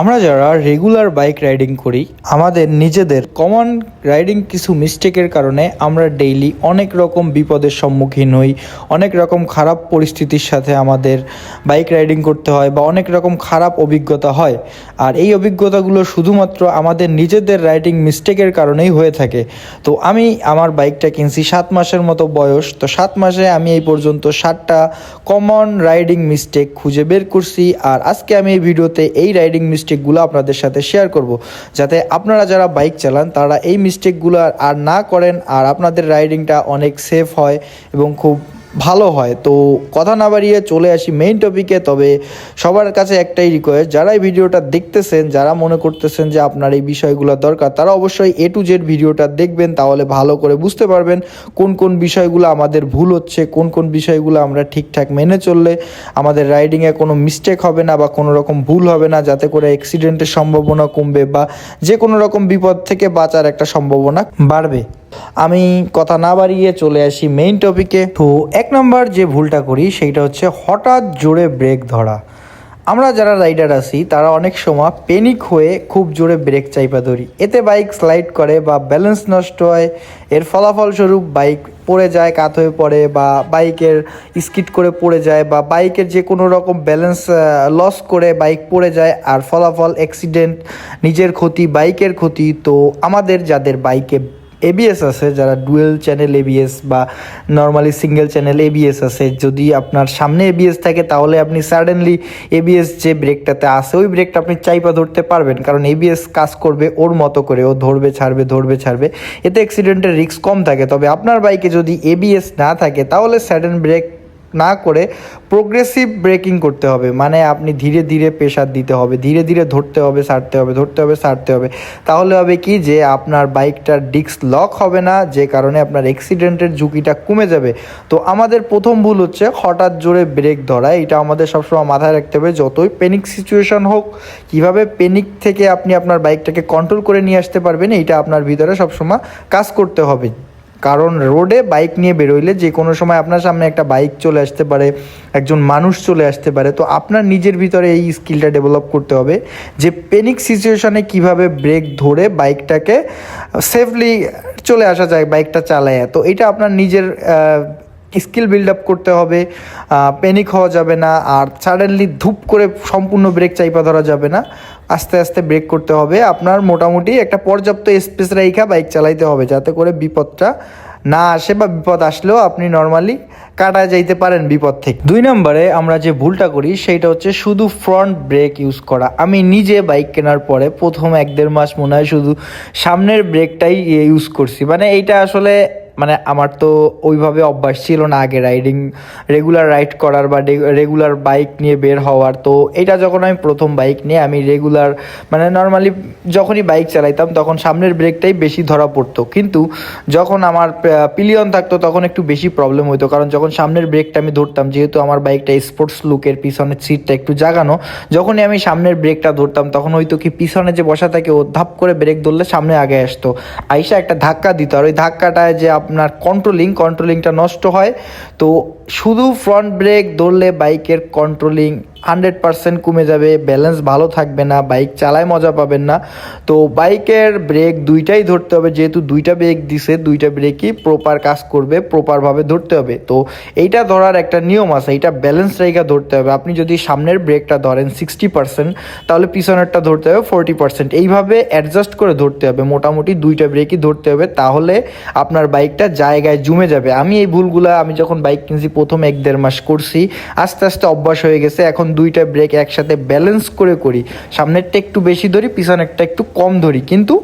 আমরা যারা regular bike riding করি, আমাদের নিজেদের কমন রাইডিং কিছু মিস্টেকের কারণে আমরা ডেইলি অনেক রকম বিপদের সম্মুখীন হই, অনেক রকম খারাপ পরিস্থিতির সাথে আমাদের বাইক রাইডিং করতে হয় বা অনেক রকম খারাপ অভিজ্ঞতা হয়। আর এই অভিজ্ঞতাগুলো শুধুমাত্র আমাদের নিজেদের রাইডিং মিস্টেকের কারণেই হয়ে থাকে। তো আমি আমার বাইকটা কিনছি সাত মাসের মতো বয়স, তো সাত মাসে আমি এই পর্যন্ত সাতটা কমন রাইডিং মিস্টেক খুঁজে বের করছি। আর আজকে আমি এই ভিডিওতে এই রাইডিং মিস্টেকগুলো আপনাদের সাথে শেয়ার করব। যাতে আপনারা যারা বাইক চালান, তারা এই মিস্টেকগুলো আর- না করেন, আর আপনাদের রাইডিংটা অনেক সেফ হয় এবং খুব ভালো হয়। তো কথা না বাড়িয়ে চলে আসি মেইন টপিকে তবে সবার কাছে একটাই রিকোয়েস্ট যারা এই ভিডিওটা দেখতেছেন, যারা মনে করতেছেন যে আপনার এই বিষয়গুলো দরকার, তারা অবশ্যই এ টু জেড ভিডিওটা দেখবেন, তাহলে ভালো করে বুঝতে পারবেন কোন কোন বিষয়গুলো আমাদের ভুল হচ্ছে, কোন কোন বিষয়গুলো আমরা ঠিকঠাক মেনে চললে আমাদের রাইডিংয়ে কোনো মিস্টেক হবে না বা কোনো রকম ভুল হবে না, যাতে করে অ্যাক্সিডেন্টের সম্ভাবনা কমবে বা যে কোনো রকম বিপদ থেকে বাঁচার একটা সম্ভাবনা বাড়বে। আমি কথা না বাড়িয়ে চলে আসি মেইন টপিকে তো এক নম্বর যে ভুলটা করি, সেইটা হচ্ছে হঠাৎ জোরে ব্রেক ধরা। আমরা যারা রাইডার আছি, তারা অনেক সময় পেনিক হয়ে খুব জোরে ব্রেক চাইপা ধরি। এতে বাইক স্লাইড করে বা ব্যালেন্স নষ্ট হয়, এর ফলাফলস্বরূপ বাইক পড়ে যায়, কাত হয়ে পড়ে বা বাইকের স্কিড করে পড়ে যায় বা বাইকের যে কোনো রকম ব্যালেন্স লস করে বাইক পড়ে যায়, আর ফলাফল অ্যাক্সিডেন্ট নিজের ক্ষতি বাইকের ক্ষতি, তো আমাদের যাদের বাইকে এবিএস আছে, যারা ডুয়েল চ্যানেল এবিএস বা নর্মালি সিঙ্গেল চ্যানেল এবিএস আছে, যদি আপনার সামনে এবিএস থাকে, তাহলে আপনি সাডেনলি এবিএস যে ব্রেকটাতে আছে, ওই ব্রেকটা আপনি চাইপা ধরতে পারবেন, কারণ এবিএস কাজ করবে ওর মতো করে, ও ধরবে, ছাড়বে ধরবে, ছাড়বে। এতে অ্যাক্সিডেন্টের রিস্ক কম থাকে। তবে আপনার বাইকে যদি এবিএস না থাকে, তাহলে স্যাডেন ব্রেক না করে প্রোগ্রেসিভ ব্রেকিং করতে হবে। মানে আপনি ধীরে ধীরে প্রেশার দিতে হবে, ধীরে ধীরে ধরতে হবে, সারতে হবে, ধরতে হবে, সারতে হবে। তাহলে হবে কি যে আপনার বাইকটার ডিস্ক লক হবে না, যে কারণে আপনার অ্যাক্সিডেন্টের ঝুঁকিটা কমে যাবে। তো আমাদের প্রথম ভুল হচ্ছে হঠাৎ জোরে ব্রেক ধরা। এটা আমাদের সবসময় মাথায় রাখতে হবে, যতই প্যানিক সিচুয়েশন হোক, কীভাবে প্যানিক থেকে আপনি আপনার বাইকটাকে কন্ট্রোল করে নিয়ে আসতে পারবেন এইটা আপনার ভিতরে সবসময় কাজ করতে হবে। কারণ রোডে বাইক নিয়ে বেরোইলে যে কোনো সময় আপনার সামনে একটা বাইক চলে আসতে পারে, একজন মানুষ চলে আসতে পারে। তো আপনার নিজের ভিতরে এই স্কিলটা ডেভেলপ করতে হবে যে প্যানিক সিচুয়েশনে কীভাবে ব্রেক ধরে বাইকটাকে সেফলি চলে আসা যায়, বাইকটা চালায়। তো এটা আপনার নিজের স্কিল বিল্ড আপ করতে হবে প্যানিক হওয়া যাবে না, আর সাডেনলি ধূপ করে সম্পূর্ণ ব্রেক চাইপা ধরা যাবে না, আস্তে আস্তে ব্রেক করতে হবে। আপনার মোটামুটি একটা পর্যাপ্ত স্পেস রাইখা বাইক চালাইতে হবে, যাতে করে বিপদটা না আসে বা বিপদ আসলেও আপনি নর্মালি কাটা যাইতে পারেন বিপদ থেকে। দুই নম্বরে আমরা যে ভুলটা করি সেইটা হচ্ছে শুধু ফ্রন্ট ব্রেক ইউজ করা। আমি নিজে বাইক কেনার পরে প্রথম এক দেড় মাস মনে হয় শুধু সামনের ব্রেকটাই ইউজ করছি। মানে এইটা আসলে মানে আমার তো ওইভাবে অভ্যাস ছিল না আগে রাইডিং রেগুলার রাইড করার বা রেগুলার বাইক নিয়ে বের হওয়ার। তো এটা যখন আমি প্রথম বাইক নিয়ে আমি রেগুলার মানে নর্মালি যখনই বাইক চালাইতাম তখন সামনের ব্রেকটাই বেশি ধরা পড়তো। কিন্তু যখন আমার পিলিয়ন থাকতো তখন একটু বেশি প্রবলেম হতো কারণ যখন সামনের ব্রেকটা আমি ধরতাম, যেহেতু আমার বাইকটা স্পোর্টস লুকের পিছনের সিটটা একটু জাগানো, যখনই আমি সামনের ব্রেকটা ধরতাম তখন হয়তো কি পিছনে যে বসা থাকে ও ধাপ করে ব্রেক ধরলে সামনে আগে আসতো। আইসা একটা ধাক্কা দিত। আর ওই ধাক্কাটায় যে আপনার কন্ট্রোলিং কন্ট্রোলিংটা নষ্ট হয়। তো শুধু ফ্রন্ট ব্রেক ধরলে বাইকের কন্ট্রোলিং হান্ড্রেড পারসেন্ট কমে যাবে ব্যালেন্স ভালো থাকবে না, বাইক চালায় মজা পাবেন না। তো বাইকের ব্রেক দুইটাই ধরতে হবে, যেহেতু দুইটা ব্রেক দিছে, দুইটা ব্রেকই প্রপার কাজ করবে প্রপারভাবে ধরতে হবে। তো এইটা ধরার একটা নিয়ম আছে, এইটা ব্যালেন্স রেখা ধরতে হবে। আপনি যদি সামনের ব্রেকটা ধরেন সিক্সটি পার্সেন্ট তাহলে পিছনেরটা ধরতে হবে ফোরটি পার্সেন্ট এইভাবে অ্যাডজাস্ট করে ধরতে হবে, মোটামুটি দুইটা ব্রেকই ধরতে হবে, তাহলে আপনার বাইকটা জায়গায় জমে যাবে। আমি এই ভুলগুলো, আমি যখন বাইক কিনছি প্রথম এক দেড় মাস করছি। আস্তে আস্তে অভ্যাস হয়ে গেছে। এখন দুইটা ব্রেক একসাথে ব্যালেন্স করে করি। সামনেরটা একটু বেশি ধরি, পিছনেরটা একটু কম ধরি। কিন্তু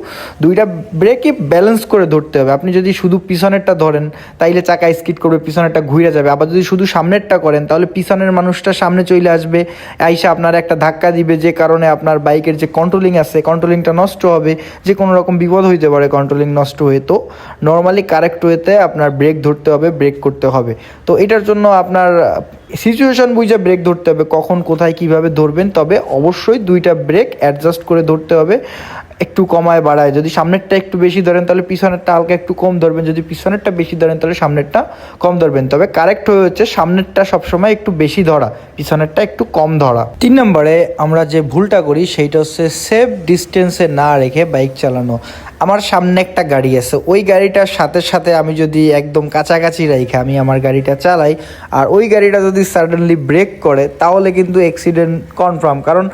দুইটা ব্রেকই ব্যালেন্স করে ধরতে হবে। আপনি যদি শুধু পিছনেরটা ধরেন, তাইলে চাকা স্কিড করবে, পিছনেরটা ঘুরে যাবে। আবার যদি শুধু সামনেরটা করেন, তাহলে পিছনের মানুষটা সামনে চলে আসবে। আইসা আপনার একটা ধাক্কা দিবে, যে কারণে আপনার বাইকের যে কন্ট্রোলিং আছে কন্ট্রোলিংটা নষ্ট হবে। যে কোনো রকম বিপদ হইতে পারে কন্ট্রোলিং নষ্ট হয়ে। তো নর্মালি কারেক্ট ওয়েতে আপনার ব্রেক ধরতে হবে ব্রেক করতে হবে। তো এটার জন্য আপনার সিচুয়েশন বুঝে ব্রেক ধরতে হবে, কখন কোথায় কীভাবে ধরবেন, তবে অবশ্যই দুইটা ব্রেক অ্যাডজাস্ট করে ধরতে হবে। একটু কমায়, বাড়ায়। যদি সামনেরটা একটু বেশি ধরেন, তাহলে পিছনেরটা হালকা একটু কম ধরবেন। যদি পিছনেরটা বেশি ধরেন, তাহলে সামনেরটা কম ধরবেন। তবে কারেক্ট হয়ে হচ্ছে, সামনেরটা সবসময় একটু বেশি ধরা, পিছনেরটা একটু কম ধরা। তিন নম্বরে আমরা যে ভুলটা করি, সেইটা হচ্ছে সেফ ডিস্টেন্সে না রেখে বাইক চালানো। আমার সামনে একটা গাড়ি আছে, ওই গাড়িটার সাথে সাথে আমি যদি একদম কাছাকাছি রেখে আমি আমার গাড়িটা চালাই, আর ওই গাড়িটা যদি সাডেনলি ব্রেক করে, তাহলে কিন্তু অ্যাক্সিডেন্ট কনফার্ম কারণ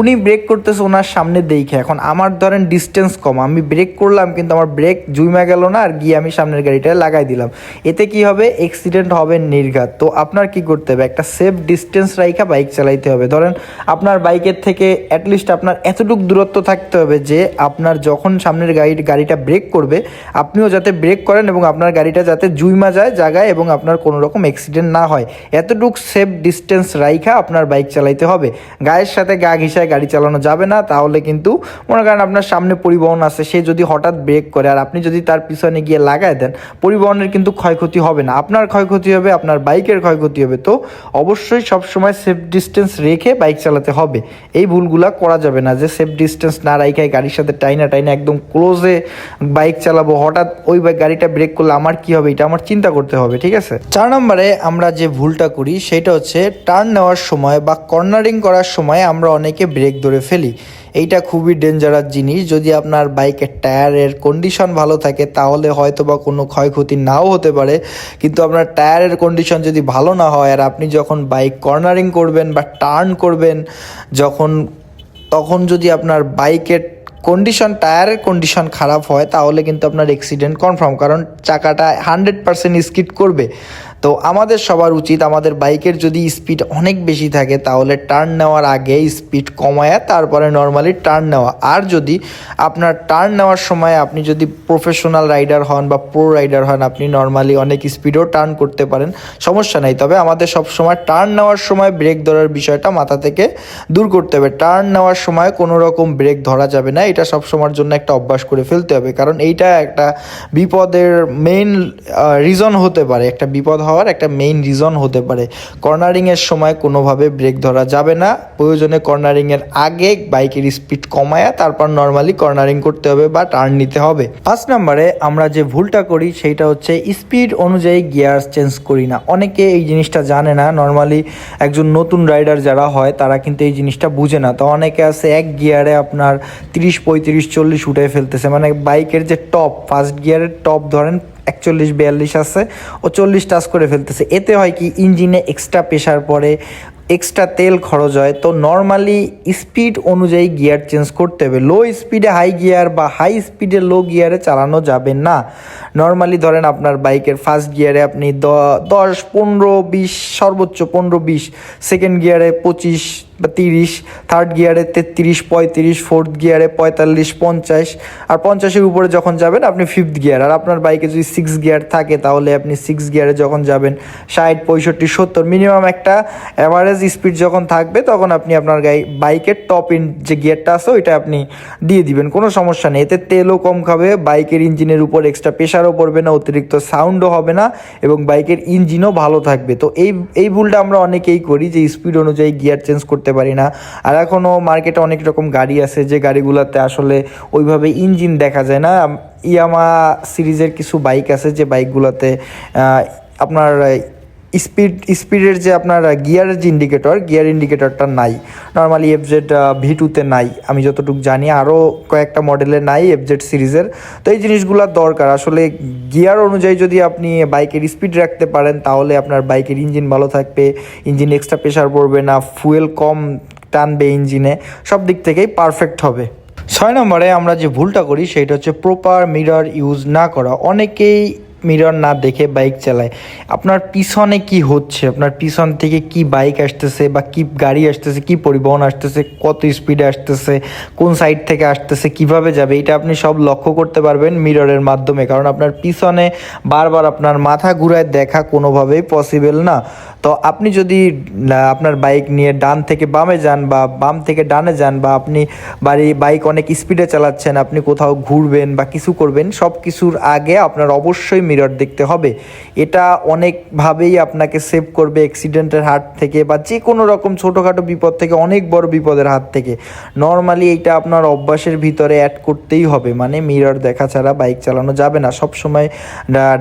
উনি ব্রেক করতেছে ওনার সামনে দেখে। এখন আমার ধরেন ডিস্টেন্স কম, আমি ব্রেক করলাম কিন্তু আমার ব্রেক জুইমা গেল না আর গিয়ে আমি সামনের গাড়িটা লাগাই দিলাম। এতে কি হবে? অ্যাক্সিডেন্ট হবে নির্ঘাত। তো আপনার কি করতে হবে? একটা সেফ ডিস্টেন্স রাইখা বাইক চালাইতে হবে। ধরেন আপনার বাইকের থেকে অ্যাটলিস্ট আপনার এতটুকু দূরত্ব থাকতে হবে যে আপনার যখন সামনের গাড়ি গাড়িটা ব্রেক করবে, আপনিও যাতে ব্রেক করেন এবং আপনার গাড়িটা যাতে জুইমা যায় জায়গায় এবং আপনার কোনো রকম অ্যাক্সিডেন্ট না হয়। এতটুকু সেফ ডিস্টেন্স রাইখা আপনার বাইক চালাইতে হবে। গায়ের সাথে গা ঘিসায় গাড়ি চালানো যাবে না, তাহলে কিন্তু মনে করেন আপনার সামনে পরিবহন আছে, সে যদি হঠাৎ ব্রেক করে আর আপনি যদি তার পিছনে গিয়ে লাগায় দেন, পরিবহনের কিন্তু ক্ষয়ক্ষতি হবে না। আপনার ক্ষয়ক্ষতি হবে, আপনার বাইকের ক্ষয়ক্ষতি হবে। তো অবশ্যই সবসময় সেফ ডিস্টেন্স রেখে বাইক চালাতে হবে। এই ভুলগুলা করা যাবে না যে সেফ ডিস্টেন্স না রাইখাই গাড়ির সাথে টাইনা টাইনা একদম ক্লোজে বাইক চালাবো, হঠাৎ ওই গাড়িটা ব্রেক করলে আমার কি হবে, এটা আমার চিন্তা করতে হবে, ঠিক আছে? চার নম্বরে আমরা যে ভুলটা করি, সেটা হচ্ছে টার্ন নেওয়ার সময় বা কর্নারিং করার সময় আমরা অনেকে ব্রেক ধরে ফেলি। এইটা খুবই ডেঞ্জারাস জিনিস। যদি আপনার বাইকের টায়ারের কন্ডিশন ভালো থাকে, তাহলে হয়তো বা কোনো ক্ষয়ক্ষতি নাও হতে পারে। কিন্তু আপনার টায়ারের কন্ডিশন যদি ভালো না হয়, আর আপনি যখন বাইক কর্নারিং করবেন বা টার্ন করবেন, যখন, তখন যদি আপনার বাইকের কন্ডিশন টায়ারের কন্ডিশন খারাপ হয়, তাহলে কিন্তু আপনার অ্যাক্সিডেন্ট কনফার্ম কারণ চাকাটা হান্ড্রেড পার্সেন্ট স্কিড করবে। তো আমাদের সবার উচিত, আমাদের বাইকের যদি স্পিড অনেক বেশি থাকে, তাহলে টার্ন নেওয়ার আগে স্পিড কমায়া তারপরে নর্মালি টার্ন নেওয়া। আর যদি আপনার টার্ন নেওয়ার সময় আপনি যদি প্রফেশনাল রাইডার হন বা প্রো রাইডার হন, আপনি নর্মালি অনেক স্পিডও টার্ন করতে পারেন, সমস্যা নেই। তবে আমাদের সব সময় টার্ন নেওয়ার সময় ব্রেক ধরার বিষয়টা মাথা থেকে দূর করতে হবে। টার্ন নেওয়ার সময় কোনো রকম ব্রেক ধরা যাবে না, এটা সব সময়ের জন্য একটা অভ্যাস করে ফেলতে হবে। কারণ এইটা একটা বিপদের মেইন রিজন হতে পারে। একটা বিপদ হওয়ার একটা মেইন রিজন হতে পারে। কর্নারিংয়ের সময় কোনোভাবে ব্রেক ধরা যাবে না। প্রয়োজনে কর্নারিংয়ের আগে বাইকের স্পিড কমায়া তারপর নর্মালি কর্নারিং করতে হবে বা টার্ন নিতে হবে। পাঁচ নম্বরে আমরা যে ভুলটা করি, সেইটা হচ্ছে স্পিড অনুযায়ী গিয়ার চেঞ্জ করি না। অনেকে এই জিনিসটা জানে না। নর্মালি একজন নতুন রাইডার যারা হয়, তারা কিন্তু এই জিনিসটা বুঝে না। তো অনেকে আছে, এক গিয়ারে আপনার তিরিশ, পঁয়ত্রিশ, চল্লিশ উঠে ফেলতেছে। মানে বাইকের যে টপ ফার্স্ট গিয়ারের টপ ধরেন একচল্লিশ, বিয়াল্লিশ আছে ও চল্লিশ টাচ করে ফেলতেছে। এতে হয় কি, ইঞ্জিনে এক্সট্রা প্রেশার পড়ে এক্সট্রা তেল খরচ হয়। তো নর্মালি স্পিড অনুযায়ী গিয়ার চেঞ্জ করতে হবে। লো স্পিডে হাই গিয়ার বা হাই স্পিডে লো গিয়ারে চালানো যাবে না। নর্মালি ধরেন আপনার বাইকের ফার্স্ট গিয়ারে আপনি দশ, পনেরো, বিশ, সর্বোচ্চ পনেরো, বিশ সেকেন্ড গিয়ারে পঁচিশ বা তিরিশ থার্ড গিয়ারে তেত্রিশ, পঁয়ত্রিশ ফোর্থ গিয়ারে পঁয়তাল্লিশ, পঞ্চাশ। আর পঞ্চাশের উপরে যখন যাবেন আপনি ফিফথ গিয়ার আর আপনার বাইকে যদি সিক্স গিয়ার থাকে তাহলে আপনি সিক্স গিয়ারে যখন যাবেন, ষাট, পঁয়ষট্টি, সত্তর মিনিমাম একটা অ্যাভারেজ স্পিড যখন থাকবে তখন আপনি আপনার গাই বাইকের টপ ইন যে গিয়ারটা আছে ওইটা আপনি দিয়ে দিবেন, কোনো সমস্যা নেই। এতে তেলও কম খাবে বাইকের ইঞ্জিনের উপর এক্সট্রা প্রেশারও পড়বে না, অতিরিক্ত সাউন্ডও হবে না এবং বাইকের ইঞ্জিনও ভালো থাকবে। তো এই এই ভুলটা আমরা অনেকেই করি যে স্পিড অনুযায়ী গিয়ার চেঞ্জ করতে পারি না। আর এখনও মার্কেটে অনেক রকম গাড়ি আছে, যে গাড়িগুলোতে আসলে ওইভাবে ইঞ্জিন দেখা যায় না। ইয়ামা সিরিজের কিছু বাইক আছে, যে বাইকগুলোতে আপনার স্পিড, স্পিডের যে আপনার গিয়ারের যে ইন্ডিকেটর গিয়ার ইন্ডিকেটরটা নাই। নর্মালি এফজেড ভি টুতে নাই, আমি যতটুকু জানি। আরও কয়েকটা মডেলে নাই এফজেড সিরিজের। তো এই জিনিসগুলোর দরকার। আসলে গিয়ার অনুযায়ী যদি আপনি বাইকের স্পিড রাখতে পারেন, তাহলে আপনার বাইকের ইঞ্জিন ভালো থাকবে। ইঞ্জিন এক্সট্রা প্রেশার পড়বে না ফুয়েল কম টানবে ইঞ্জিনে। সব দিক থেকেই পারফেক্ট হবে। ছয় নম্বরে আমরা যে ভুলটা করি, সেটা হচ্ছে প্রপার মিরর ইউজ না করা। অনেকেই মিরর না দেখে বাইক চালায়। আপনার পিছনে কি হচ্ছে? আপনার পিছন থেকে কি বাইক আসতেছে বা কি গাড়ি আসতেছে, কি পরিবহন আসতেছে, কত স্পিডে আসতেছে, কোন সাইড থেকে আসতেছে, কীভাবে যাবে, এটা আপনি সব লক্ষ্য করতে পারবেন মিররের মাধ্যমে। কারণ আপনার পিছনে বারবার আপনার মাথা ঘুরায় দেখা কোনোভাবেই পসিবল না। তো আপনি যদি আপনার বাইক নিয়ে ডান থেকে বামে যান বা বাম থেকে ডানে যান বা আপনি বাড়ি, বাইক অনেক স্পিডে চালাচ্ছেন, আপনি কোথাও ঘুরবেন বা কিছু করবেন সব কিছুর আগে আপনার অবশ্যই মিরর দেখতে হবে। এটা অনেকভাবেই আপনাকে সেভ করবে অ্যাক্সিডেন্টের হাত থেকে বা যে কোনো রকম ছোটোখাটো বিপদ থেকে, অনেক বড় বিপদের হাত থেকে। নর্মালি এটা আপনার অভ্যাসের ভিতরে অ্যাড করতেই হবে। মানে মিরর দেখা ছাড়া বাইক চালানো যাবে না। সব সময়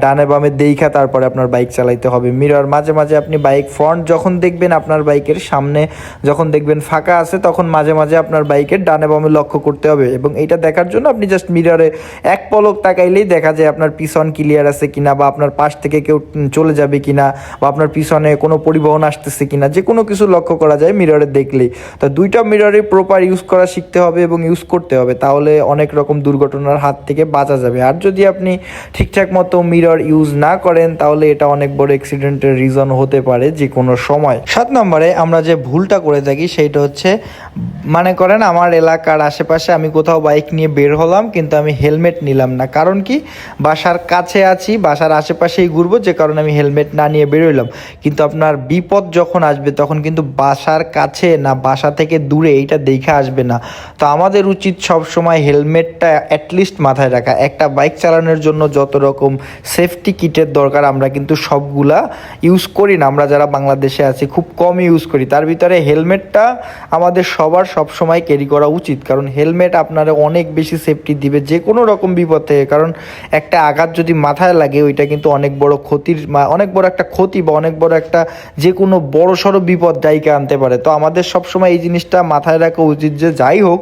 ডানে বামে দেখা তারপরে আপনার বাইক চালাইতে হবে। মিরর মাঝে মাঝে আপনি বাইক ফ্রন্ট যখন দেখবেন আপনার বাইকের সামনে যখন দেখবেন ফাঁকা আছে, তখন মাঝে মাঝে আপনার বাইকের ডানে বামে লক্ষ্য করতে হবে। এবং এটা দেখার জন্য আপনি জাস্ট মিররে এক পলক তাকাইলেই দেখা যায় আপনার পিছন ক্লিয়ার আছে কিনা বা আপনার পাশ থেকে কেউ চলে যাবে কিনা বা আপনার পিছনে কোনো পরিবহন আসতেছে কিনা, যে কোনো কিছু লক্ষ্য করা যায় মিররে দেখলেই। তো দুইটা মিররে প্রপার ইউজ করা শিখতে হবে এবং ইউজ করতে হবে, তাহলে অনেক রকম দুর্ঘটনার হাত থেকে বাঁচা যাবে। আর যদি আপনি ঠিকঠাক মতো মিরর ইউজ না করেন, তাহলে এটা অনেক বড় অ্যাক্সিডেন্টের রিজন হতে পারে যে কোনো সময়। সাত নম্বরে আমরা যে ভুলটা করে থাকি সেইটা হচ্ছে মানে করেন আমার এলাকার আশেপাশে আমি কোথাও বাইক নিয়ে বের হলাম, কিন্তু আমি হেলমেট নিলাম না। কারণ কি? বাসার কাছে আছি বাসার আশেপাশেই ঘুরবো, যে কারণে আমি হেলমেট না নিয়ে বেরোইলাম। কিন্তু আপনার বিপদ যখন আসবে, তখন কিন্তু বাসার কাছে না বাসা থেকে দূরে এইটা দেখে আসবে না। তো আমাদের উচিত সব সময় হেলমেটটা অ্যাটলিস্ট মাথায় রাখা। একটা বাইক চালানোর জন্য যত রকম সেফটি কিটের দরকার, আমরা কিন্তু সবগুলা ইউজ করি না। আমরা যারা বাংলাদেশে আছি, খুব কম ইউজ করি। তার ভিতরে হেলমেটটা আমাদের সবার সব সময় ক্যারি করা উচিত। কারণ হেলমেট আপনারা অনেক বেশি সেফটি দিবে যে কোনো রকম বিপদ থেকে। কারণ একটা আঘাত যদি মাথায় লাগে, ওইটা কিন্তু অনেক বড় ক্ষতির অনেক বড় একটা ক্ষতি বা অনেক বড় একটা যে কোনো বড় সড়ো বিপদ ডাইকে আনতে পারে। তো আমাদের সবসময় এই জিনিসটা মাথায় রাখা উচিত যে যাই হোক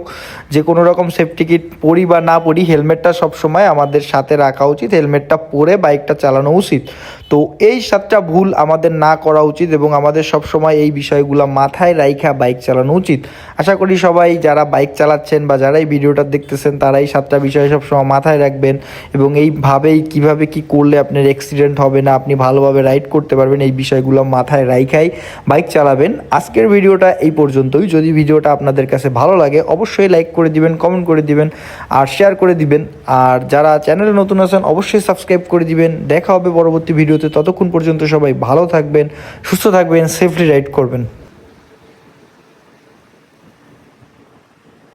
যে কোনো রকম সেফটি কিট পরি বা না পরি হেলমেটটা সবসময় আমাদের সাথে রাখা উচিত হেলমেটটা পরে বাইকটা চালানো উচিত। তো এই সাতটা ভুল আমাদের না করা উচিত এবং আমাদের সবসময় এই বিষয়গুলো মাথায় রাইখা বাইক চালানো উচিত। আশা করি সবাই যারা বাইক চালাচ্ছেন বা যারা এই ভিডিওটা দেখতেছেন, তারা এই সাতটা বিষয় সবসময় মাথায় রাখবেন এবং এইভাবেই কীভাবে কি করলে আপনার অ্যাক্সিডেন্ট হবে না, আপনি ভালোভাবে রাইড করতে পারবেন, এই বিষয়গুলো মাথায় রাইখাই বাইক চালাবেন। আজকের ভিডিওটা এই পর্যন্তই। যদি ভিডিওটা আপনাদের কাছে ভালো লাগে, অবশ্যই লাইক করে দিবেন কমেন্ট করে দিবেন, আর শেয়ার করে দিবেন। আর যারা চ্যানেলে নতুন আছেন, অবশ্যই সাবস্ক্রাইব করে দিবেন। দেখা হবে পরবর্তী ভিডিওতে। ততক্ষণ পর্যন্ত সবাই ভালো থাকবেন, সুস্থ থাকবেন সেফলি রাইড করবেন।